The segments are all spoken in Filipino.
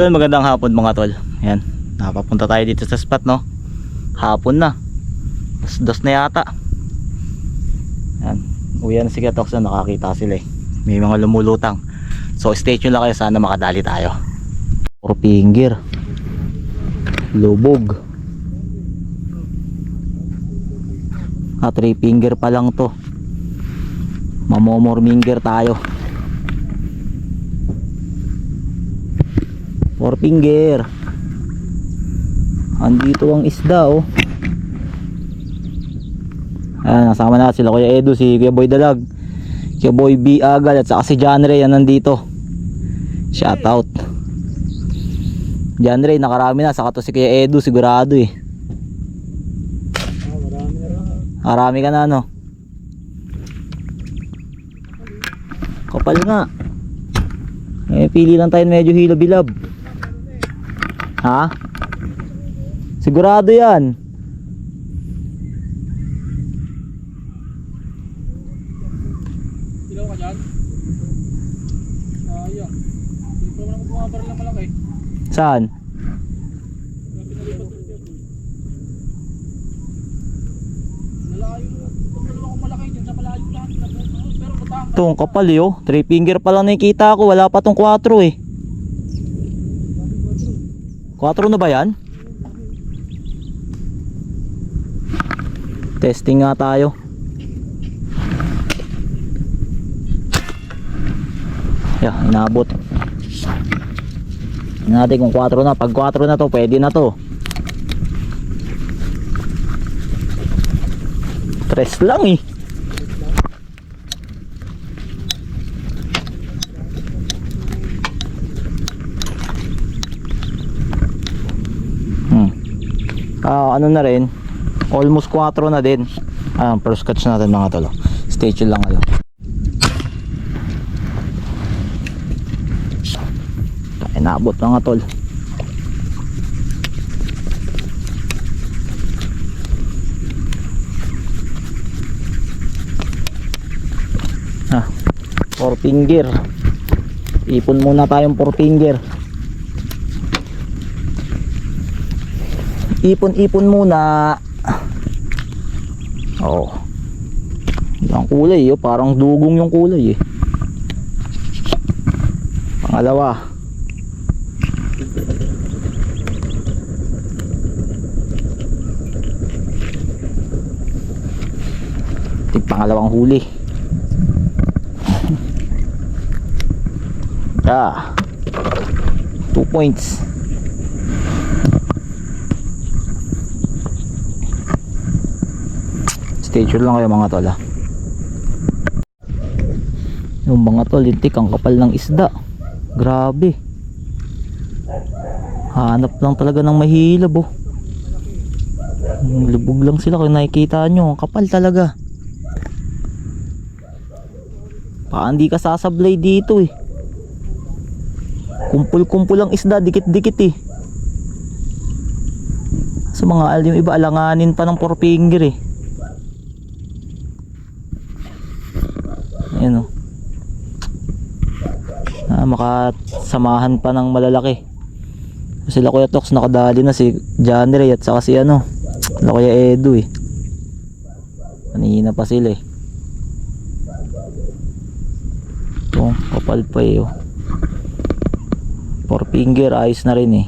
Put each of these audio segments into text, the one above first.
So yun, magandang hapon mga tol. Yan, napapunta tayo dito sa spot no. Hapon na. Dos, dos na yata. Yan, uwi na si Katox na nakakita sila eh. May mga lumulutang. So stay tuned lang kayo sana makadali tayo. Or finger. Lubog. Ah, three finger pa lang to. Mamomorminger tayo. Four finger. Andito ang isda oh. Ayan, nasama na sila Kuya Edu, si Kuya Boy Dalag, Kuya Boy B. Agal at saka si John Ray yan nandito. Shout out. John Ray, nakarami na. Saka to si Kuya Edu, sigurado eh. Marami ka na no. Kapal nga. Eh, pili lang tayo medyo hilab-hilab. Ha? Sigurado yan. Ilaw ka dyan? Sayang. Hindi pa naman bumabaril ng malaki. Saan? Kaya pinalipat ko siya doon. Nalayo. Itong dalawang malaki dyan sa malayo lahat. Pero butang. Ito, ang kapal eh oh. Three finger pa lang nakikita ko. Wala pa tong 4 eh. 4 na ba yan? Testing nga tayo. Yeah, inabot. Natin kung 4 na. Pag 4 na to, pwede na to. Tres lang eh. Hmm. Ah, ano na rin? Almost 4 na din. Ah, first catch natin mga tolo. Stay tuned lang kayo. Ay, naabot mga tol. Ah, four finger. Ipon muna tayong four finger. Ipon-ipon muna. Oh. Ang kulay, oh, parang dugong yung kulay eh. Pangalawa. Tig pangalawang huli. Ah. Two points. Stay lang kayo mga tol ha. Yung mga tol, lintik ang kapal ng isda. Grabe. Hanap lang talaga ng mahilab oh. Lubog lang sila kung nakikita nyo. Ang kapal talaga. Paan di ka sasablay dito eh. Kumpul-kumpul ang isda, dikit-dikit eh. Sa mga al yung iba alanganin pa ng four finger eh. Ayan o. Ah, makasamahan pa ng malalaki. Sila Kuya Tox nakadali na si Johnny Ray at saka si ano, sila Kuya Edu eh. Kanina pa sila eh. Ito, kapal pa eh oh. Four finger, ayos na rin eh.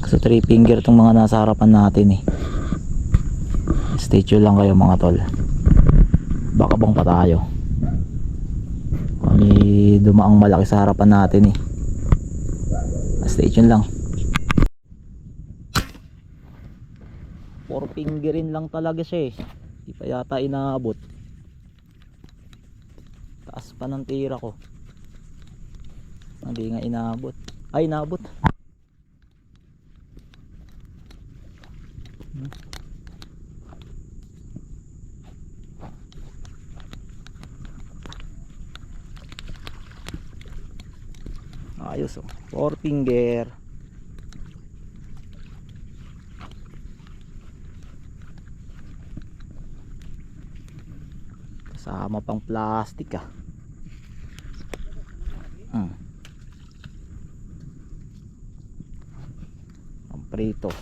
Kasi three finger tong mga nasa harapan natin eh. Stay tuned lang kayo mga tol baka bang pa tayo may dumaang malaki sa harapan natin eh. Stay tuned lang. Four fingerin lang talaga siya eh. Di pa yata inaabot. Taas pa ng tira ko. Hindi nga inaabot. Ay inaabot ayos oh. four finger. Kasama pang plastic ah. Hmm. ang prito.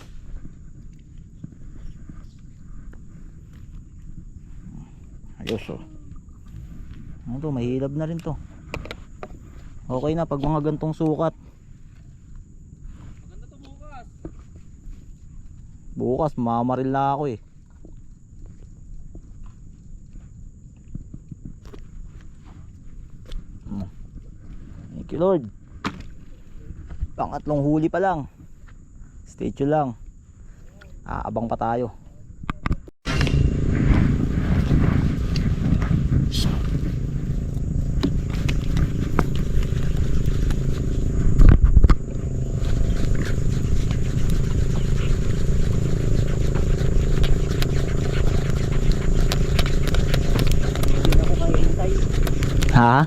Hmm. Ayos oh. Ano to? Mahilab na rin to. Okay na pag mga gantong sukat. Maganda to bukas. Bukas mamamaril na ako eh. Hmm. Thank you Lord. Pangatlong huli pa lang. Stay tuned lang. Aabang pa tayo. Hindi na ako kaya hintay. Ha? Hindi na ako. Kaya hintay dito na ako.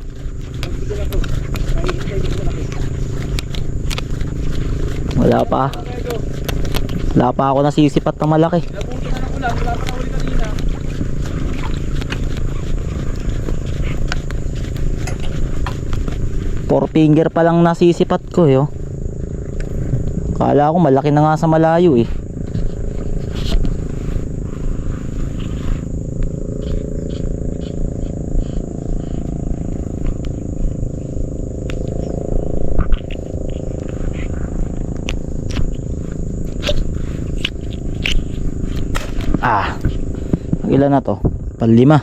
Wala pa. Wala pa ako nasisipat na malaki. Four finger pa lang nasisipat ko eh. oh. Kala ko malaki na nga sa malayo eh. Ilan na to? Panlima.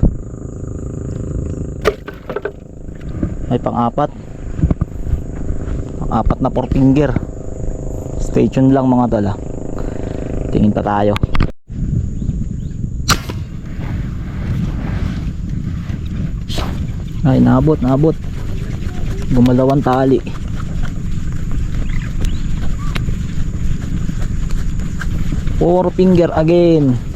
May pang-apat. Pang-apat na four finger. Stay tuned lang mga tala. Tingin pa tayo. Ay, nabot, nabot. Gumalawan tali. Four finger again.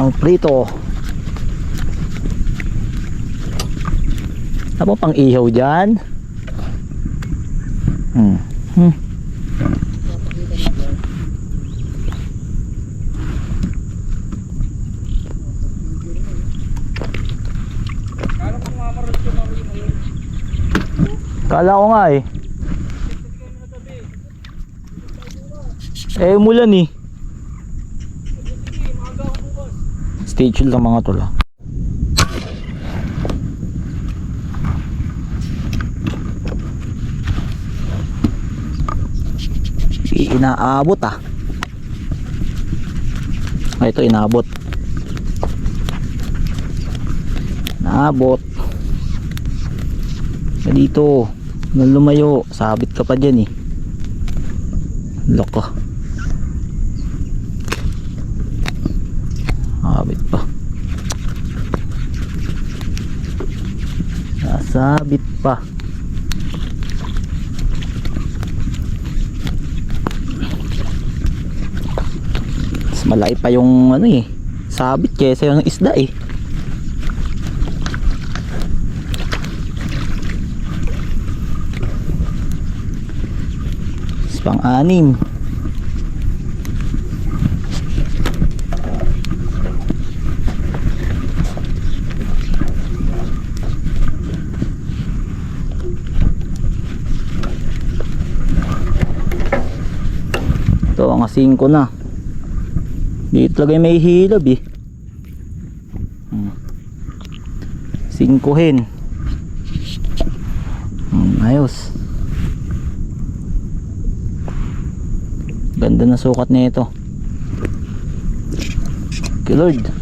Parang prito. Ano pang ihaw dyan? Hmm. Hmm. Kala ko nga eh. Eh umulan eh. Sige, maaga ako bukas. Stay chill lang mga tol ah. Inaabot ah. Ah, ito inaabot. Naabot. Ah, dito. Lumayo. Sabit ka pa dyan eh. Loko. Sabit pa. Nasabit pa. Mas malaki pa yung ano eh. Sabit kesa yung isda eh. Mas pang-anim. Ito, ang 5 na. Dito talaga may hilab eh. Hmm. Singkuhin. Hmm, ayos. Ganda na sukat nito. Okay, Lord.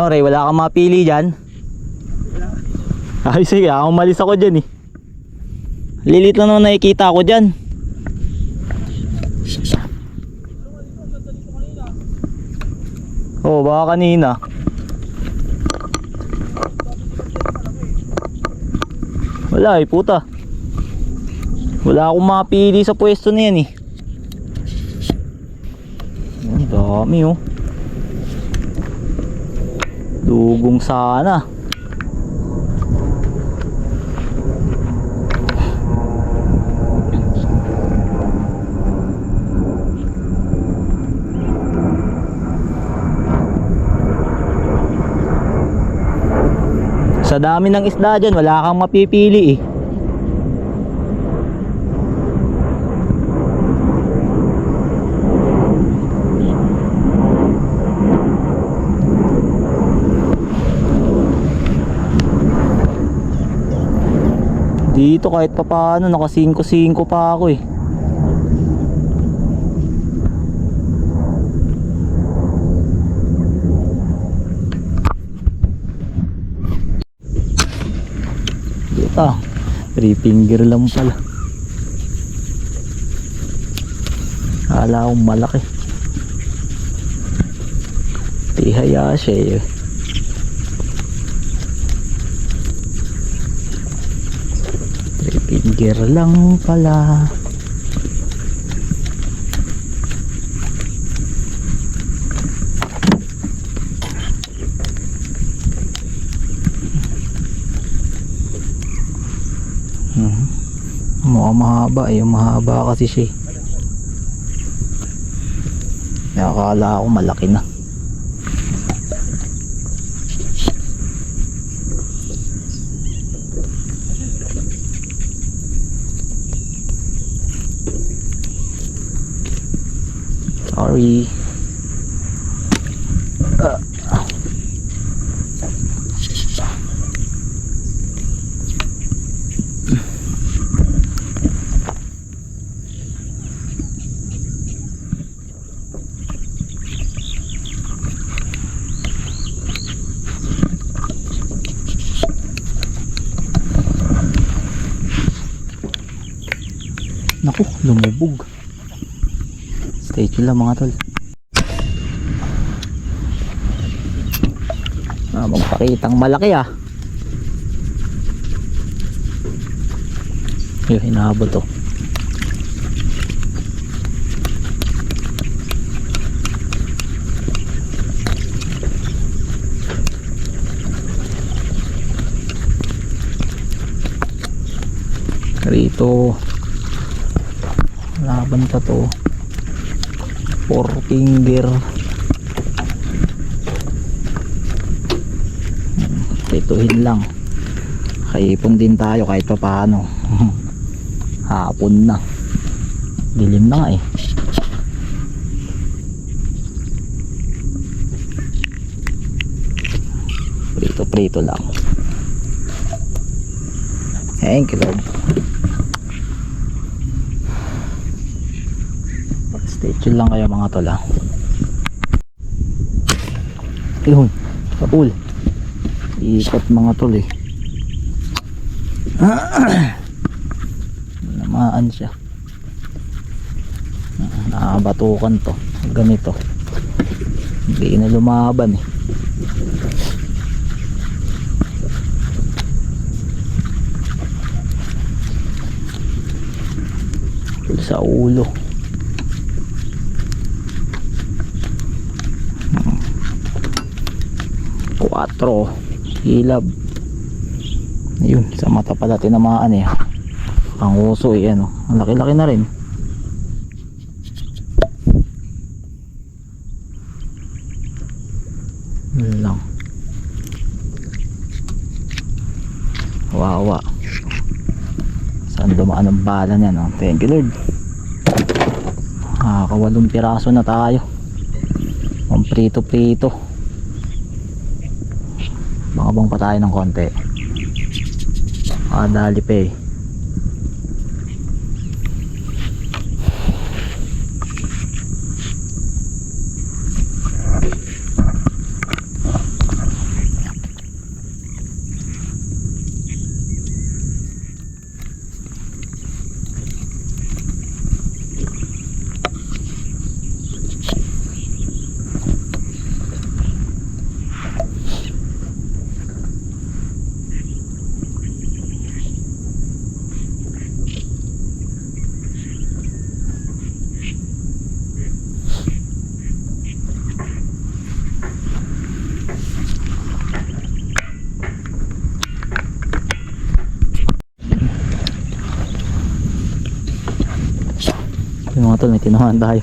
Ano Ray, wala kang mapili dyan? Ay sige, ako umalis ako dyan eh. Lilit lang naman nakikita ko dyan. Oo, oh, baka kanina. Wala eh, puta. Wala akong mapili sa pwesto na yan eh. Ang dami oh. Dugong sana. Sa dami ng isda dyan, wala kang mapipili eh. Dito kahit pa paano, naka 5-5 pa ako eh. Dito, three finger lang pala. Kala akong malaki. Tihaya siya eh. Finger lang pala. Mhm. Mukhang mahaba eh. Mahaba kasi siya eh. Kaya akala ko malaki na. Sorry. Ah. Naku, lumubog. Stay chill lang mga tol. Ah, magpakitang malaki ah. Yung hinahabol to. Rito laban pa to four finger pituhin lang. Kaipon din tayo kahit pa paano hapon na. Dilim na nga eh. Prito prito lang. Thank you Lord Stay chill lang kayo mga tol ah. Ayun, kapul. Ikot mga tol eh. Namaan siya. Nakabatukan to. Ganito. Hindi na lumaban eh. Sa ulo. 4 hilab yun sa mata pala tinamaan eh. Ang uso eh ano. Ang laki laki na rin. Lang. Wawa. Saan dumaan ang bala niya no? thank you lord. Nakakawalong piraso na tayo. Ang prito prito makabang pa tayo ng konti. Makadali pa eh yung mga tol may tinamaan tayo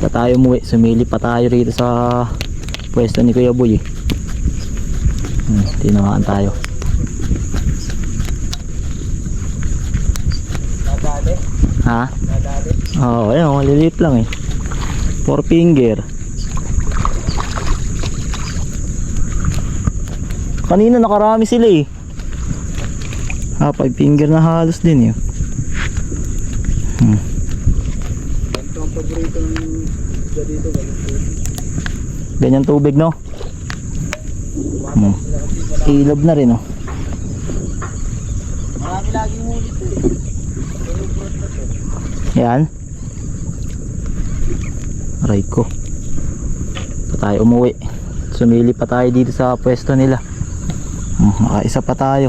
pa tayo umuwi sumili pa tayo rito sa pwesto ni Kuya Boy eh. Hmm, tinamaan tayo. Nadali. Ha? Nadali. Oo, oh, ayun, maliliit lang eh. Four finger. Kanina nakarami sila eh. Ah, five finger na halos din eh. Hmm. Ganito ang paborito ng isda dito. Ganito. Ganyan tubig no? Hmm. Ilog na rin oh. Marami laging huli to eh. Yan. Aray ko. Pa tayo umuwi. Sumili pa tayo dito sa pwesto nila. Hmm, makaisa pa tayo.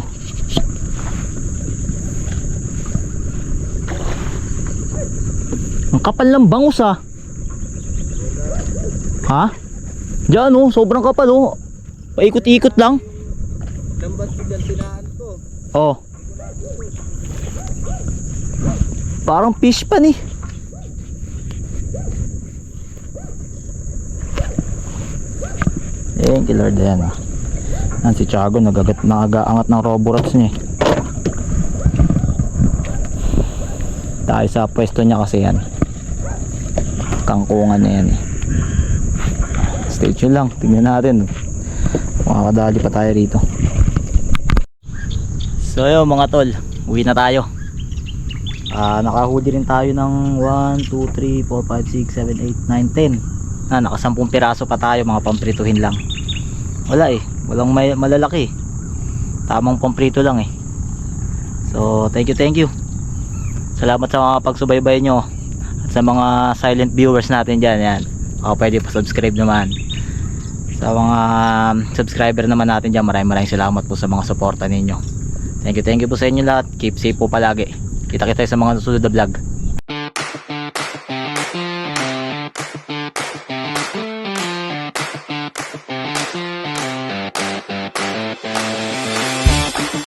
Ang kapal ng bangus ah. Ha? Diyan oh, sobrang kapal oh. Paikot-ikot lang. Lambat dyan tinaan ko. Oh. Parang fish pa ni. Thank you Lord yan ah. Yan si Tiago nagagat nagaangat ng roborats niya. eh. Tayo sa pwesto niya kasi yan. Kangkungan niya yan eh. Stay tuned lang. Tingnan natin. Makakadali pa tayo rito. So ayun mga tol, uwi na tayo. Ah, nakahuli rin tayo ng 1, 2, 3, 4, 5, 6, 7, 8, 9, 10. Ah, naka 10 piraso pa tayo, mga pamprituhin lang. Wala eh, walang may, malalaki. Tamang pamprito lang eh. So, thank you, thank you. Salamat sa mga pagsubaybay nyo. At sa mga silent viewers natin dyan, yan. Ako pwede pa subscribe naman. Sa mga um, subscriber naman natin dyan, maraming maraming salamat po sa mga suporta ninyo. Thank you, thank you po sa inyo lahat. Keep safe po palagi. Kita kita sa mga susunod na vlog.